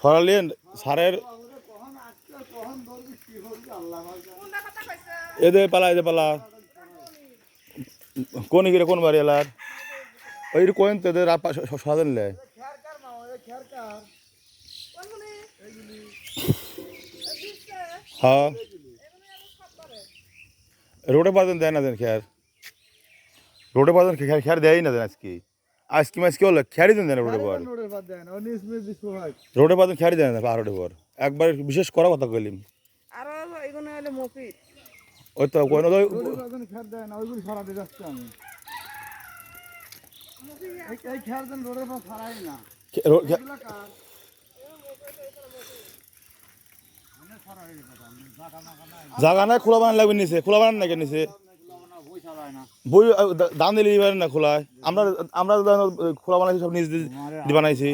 সরালি সারের এদের পালা এদের পালা। কোন গিরে কোন বাড়ি এলার? ওই কোন তো এদের সাজান লে। হ্যাঁ। রোডে পাতেন দেয় না দেন খেয়ার। রোডে পাতেন খেয়ার খেয়ার দেয়ই না দেন আজকে। আজকে মাঝকে হলো? খেয়ারই দেন দেন রোডে পর। রোডে খেয়ারই দেন না রোডে পর একবার বিশেষ করা কথা কইলিম। আরও ওই তো কোন জাগা নাই খোলা বানান লাগবে নিচে খোলা বানান নাকি নিচে? বই দাম দিলে দিবেন না খোলায়। আমরা আমরা খোলা বানাইছি সব নিজ দিয়ে বানাইছি।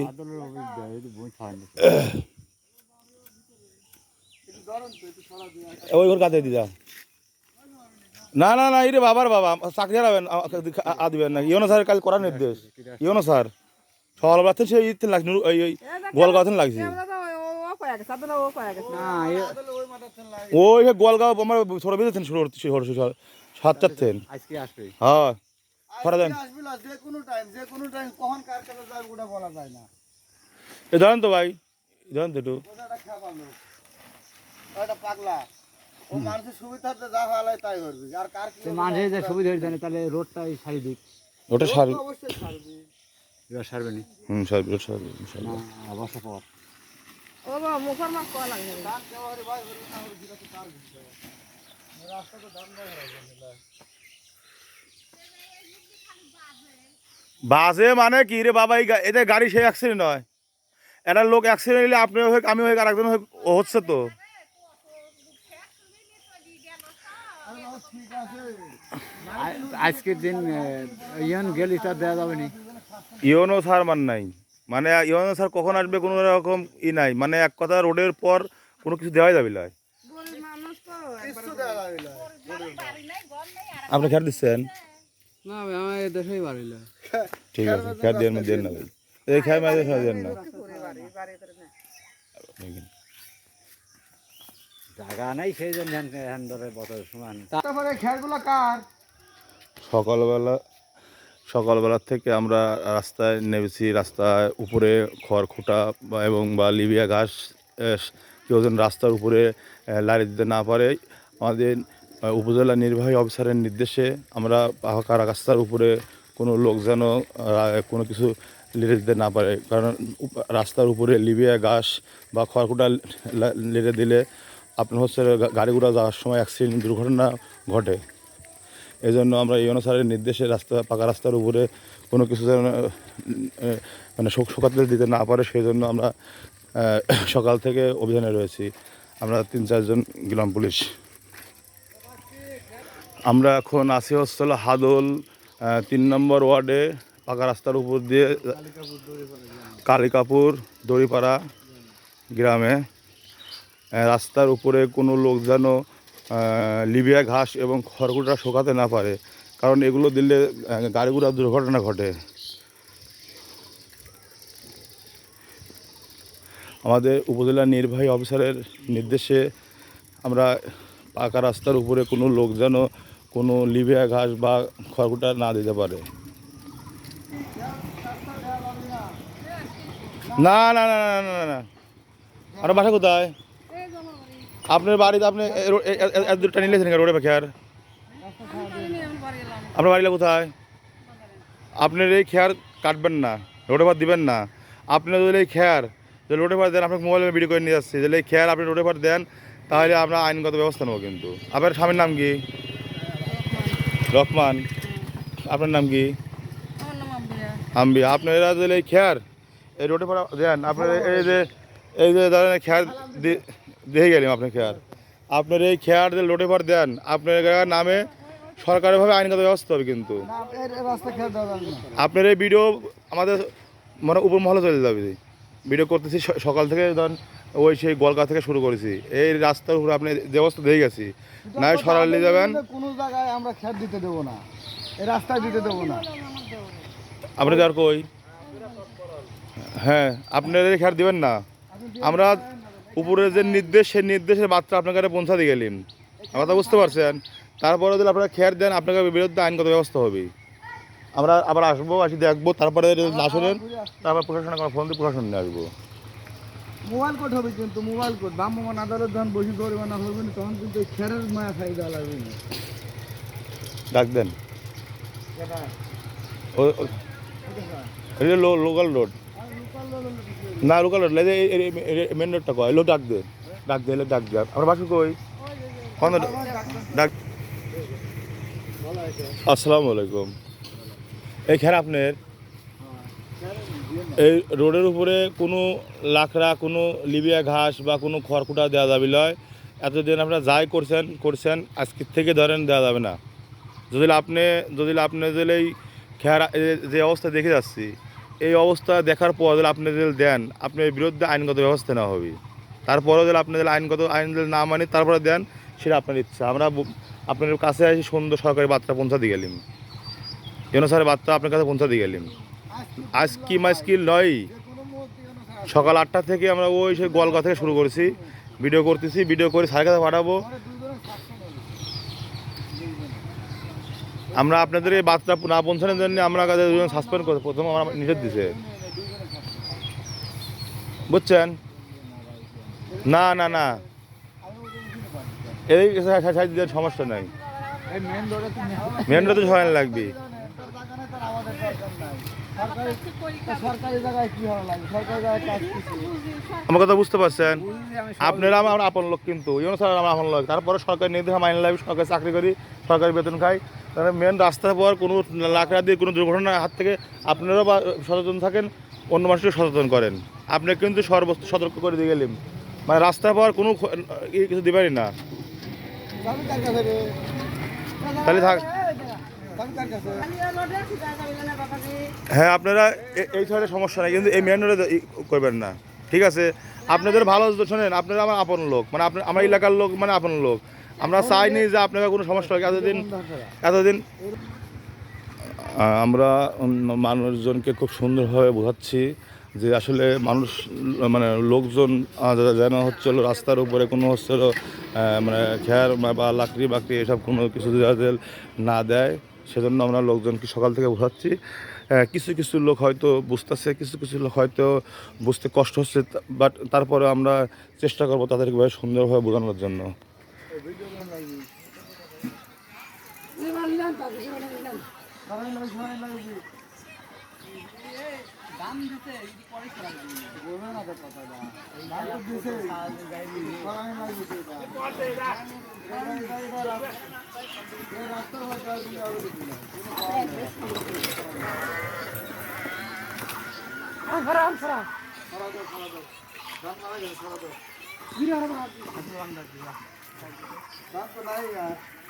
ওই ঘর কাছে দিদা না না না ইরে বাবার বাবা চাকরি হারাবেন আ দিবেন না। ইয়নো স্যার কাল করার নির্দেশ। ইয়নো স্যার সকালবেলা থেকে সেই ইতে লাগছে নুরু- এই গোয়ালগাঁও থেকে লাগছে। ওই গোয়ালগাঁও আমার ছোট বেঁধেছেন ষোলো ষোলো সাত চার আজকে আসবে। হ্যাঁ খরা দেন। যে কোনো টাইম যে কোনো টাইম কখন কার কাছে যাবে ওটা বলা যায় না। এ ধরেন তো ভাই ধরেন তো একটু। ওটা পাগলা। ও মানুষের সুবিধার্থে যা হালায় তাই করবি। আর কার কি মানুষের যে সুবিধা হয়েছে না, তাহলে রোডটা সারি দিক ওটা সার অবশ্যই ছাড়বি এবার সারবে নি? হুম সার সার ইনশাল্লাহ না বর্ষা পর ও বাবা মুখের মাছ কয়া লাগে কার কেবারে ভাই হলে না হলে জিরা তো বাসে মানে কি রে বাবা এই গা- এদের গাড়ি সেই অ্যাক্সিডেন্ট হয়। একটা লোক অ্যাক্সিডেন্ট হলে আপনি হোক আমি হোক আর একজন হচ্ছে তো। আজকের দিন ইয়ান গেলি তার দেওয়া যাবে নি। ইওনো স্যার মান নাই। মানে ইওনো স্যার কখন আসবে কোনো রকম ই নাই। মানে এক কথা রোডের পর কোনো কিছু দেওয়াই যাবে না গরিব মানুষ তো কিছু দেওয়া যাবে না আপনি খেয়াল দিচ্ছেন? না আমার দেশেই বাড়িল ঠিক আছে খেয়াল দেন না দেন না ভাই। এই মাঝে দেন না। বাড়ি বাড়ি জায়গা নাই সেই জন্য বছর সমান। তারপরে খেয়ারগুলো কার? সকালবেলা সকালবেলা থেকে আমরা রাস্তায় নেমেছি রাস্তায় উপরে খড়খুঁটা এবং বা লিবিয়া ঘাস কেউ যেন রাস্তার উপরে লাড়ি দিতে না পারে। আমাদের উপজেলা নির্বাহী অফিসারের নির্দেশে আমরা পাকা রাস্তার উপরে কোনো লোক যেন কোনো কিছু লেড়ে দিতে না পারে। কারণ রাস্তার উপরে লিবিয়া ঘাস বা খড়কুটা লেড়ে দিলে আপনার হচ্ছে গাড়ি ঘোড়া যাওয়ার সময় অ্যাক্সিডেন্ট দুর্ঘটনা ঘটে। এই জন্য আমরা এই অনুসারে নির্দেশে রাস্তা, পাকা রাস্তার উপরে কোনো কিছু যেন মানে শোক শোকাতে দিতে না পারে সেই জন্য আমরা সকাল থেকে অভিযানে রয়েছি। আমরা তিন চারজন গ্রাম পুলিশ। আমরা এখন আছি হচ্ছে হলো হাদল তিন নম্বর ওয়ার্ডে পাকা রাস্তার উপর দিয়ে কালিকাপুর দড়িপাড়া গ্রামে। রাস্তার উপরে কোনো লোক যেন লিবিয়া ঘাস এবং খড়কুটা শোকাতে না পারে। কারণ এগুলো দিলে আহ, গাড়ি ঘোড়া দুর্ঘটনা ঘটে। আমাদের উপজেলা নির্বাহী অফিসারের নির্দেশে আমরা পাকা রাস্তার উপরে কোনো লোক যেন কোনো লিবিয়া ঘাস বা খড়কুটা না দিতে পারে। না না না না না না আর বাসা কোথায়? আপনার বাড়িতে আপনি দূরটা নিলেছেন রোডে পাখি আর? আপনার বাড়িটা কোথায়? আপনার এই খেয়ার কাটবেন না, রোডে ভাত দিবেন না। আপনি যদি এই খেয়ার যে রোডে ভাত দেন আপনাকে মোবাইলে ভিডিও করে নিয়ে যাচ্ছি। যদি খেয়াল আপনি রোডে ভাত দেন তাহলে আমরা আইনগত ব্যবস্থা নেব কিন্তু। আপনার স্বামীর নাম কি? রহমান। আপনার নাম কি? আমার নাম আম্বিয়া। আম্বি আপনারা যদি এই খেয়ার এই রোডে পর দেন আপনার এই যে এই যে ধরেন খেয়ার দিয়ে গেলাম আপনার খেয়ার। আপনার এই খেয়ার যে রোডে পর দেন আপনার নামে সরকারিভাবে আইনগত ব্যবস্থা হবে কিন্তু। আপনার এই ভিডিও আমাদের মানে উপর মহলে চলে যাবে। ভিডিও করতেছি সকাল থেকে ধরেন ওই সেই গলকা থেকে শুরু করেছি। এই রাস্তার উপরে আপনি যে অবস্থা দিয়ে গেছি। না সরালি যাবেন। কোনো জায়গায় আমরা খেয়ার দিতে দেবো না। এই রাস্তায় দিতে দেবো না। আপনি যার কই? হ্যাঁ আপনার এই খেয়ার দিবেন না। আমরা উপরের যে নির্দেশ সেই নির্দেশের বার্তা আপনার কাছে পৌঁছাতে গেলেন কথা বুঝতে পারছেন? তারপরে যদি আপনারা খেয়ার দেন আপনাকে বিরুদ্ধে আইনগত ব্যবস্থা হবে। আমরা আবার আসব আসি দেখব তারপরে না শোনেন তারপর প্রশাসনে কোনো ফোন দিয়ে প্রশাসন নিয়ে আসব। মোবাইল কোড হবে কিন্তু মোবাইল কোড ভ্রাম্যমান আদালত যখন বসে জরিমানা হবে না তখন কিন্তু খেরের মায়া খাই দেওয়া লাগবে না। ডাক দেন। লোকাল রোড না লোকাল রোড মেন রোডটা কয় এলো ডাক দে ডাক দে এলো ডাক দে। আমরা বাসু কই? কোন ডাক আসসালামু আলাইকুম। এই খের আপনার? এই রোডের উপরে কোনো লাকড়া, কোনো লিবিয়া ঘাস বা কোনো খড়কুটা দেওয়া যাবে লয়। এতদিন আপনারা যাই করছেন করছেন আজকের থেকে ধরেন দেওয়া যাবে না। যদি আপনি যদি আপনি যদি এই খেয়ার যে অবস্থা দেখে যাচ্ছি, এই অবস্থা দেখার পর যদি আপনি যদি দেন, আপনার বিরুদ্ধে আইনগত ব্যবস্থা নেওয়া হবে। তারপরেও যদি আপনি যদি আইনগত, আইন যদি না মানি, তারপরে দেন, সেটা আপনার ইচ্ছা। আমরা আপনার কাছে আসি সুন্দর সরকারি বার্তা পৌঁছাতে গেলাম। স্যারের বার্তা আপনার কাছে পৌঁছাতে গেলাম আজ কি মাস্কিল নয় সকাল আটটা থেকে আমরা ওই সেই গোয়ালগা থেকে শুরু করেছি ভিডিও করতেছি ভিডিও করে স্যারের কাছে পাঠাবো আমরা আপনাদের এই বার্তা না পৌঁছানোর জন্য আমরা কাছে দুজন সাসপেন্ড করে প্রথম আমরা নিষেধ দিছে বুঝছেন না না না এই সমস্যা নাই মেন রোডে মেন সময় লাগবে সরকারি জায়গায় কি ভালো লাগে সরকারি জায়গায় কাজ কিছু আমার কথা বুঝতে পারছেন? আপনারা আমার আপন লোক কিন্তু। ইউনো স্যার আমার আপন লোক। তারপরে সরকারি নির্দেশ মাইনে লাগবে সরকারি চাকরি করি সরকারি বেতন খাই। তাহলে মেন রাস্তার পর কোনো লাকড়া দিয়ে কোনো দুর্ঘটনার হাত থেকে আপনারাও বা সচেতন থাকেন অন্য মানুষকে সচেতন করেন। আপনি কিন্তু সর্বস্ত সতর্ক করে দিয়ে গেলেন। মানে রাস্তার পর কোনো কিছু দিবারই না। তাহলে থাক হ্যাঁ আপনারা এই সাইডে সমস্যা নাই, কিন্তু এই মেন রোডে করবেন না। ঠিক আছে? আপনাদের ভালো শোনেন, আপনারা আমার আপন লোক মানে আপনার আমার এলাকার লোক মানে আপন লোক। আমরা চাইনি যে আপনারা কোনো সমস্যা হয় এতদিন এতদিন আমরা মানুষজনকে খুব সুন্দরভাবে বোঝাচ্ছি যে আসলে মানুষ মানে লোকজন যেন হচ্ছে রাস্তার উপরে কোনো হচ্ছে মানে খেয়ার বা লাকড়ি বাকড়ি এসব কোনো কিছু যাতে না দেয় সেজন্য আমরা লোকজনকে সকাল থেকে বোঝাচ্ছি কিছু কিছু লোক হয়তো বুঝতেছে, কিছু কিছু লোক হয়তো বুঝতে কষ্ট হচ্ছে বাট তারপরে আমরা চেষ্টা করব তাদেরকে ভাবে সুন্দরভাবে বোঝানোর জন্য। Thank লাগে সরা দাও, সরা দাও।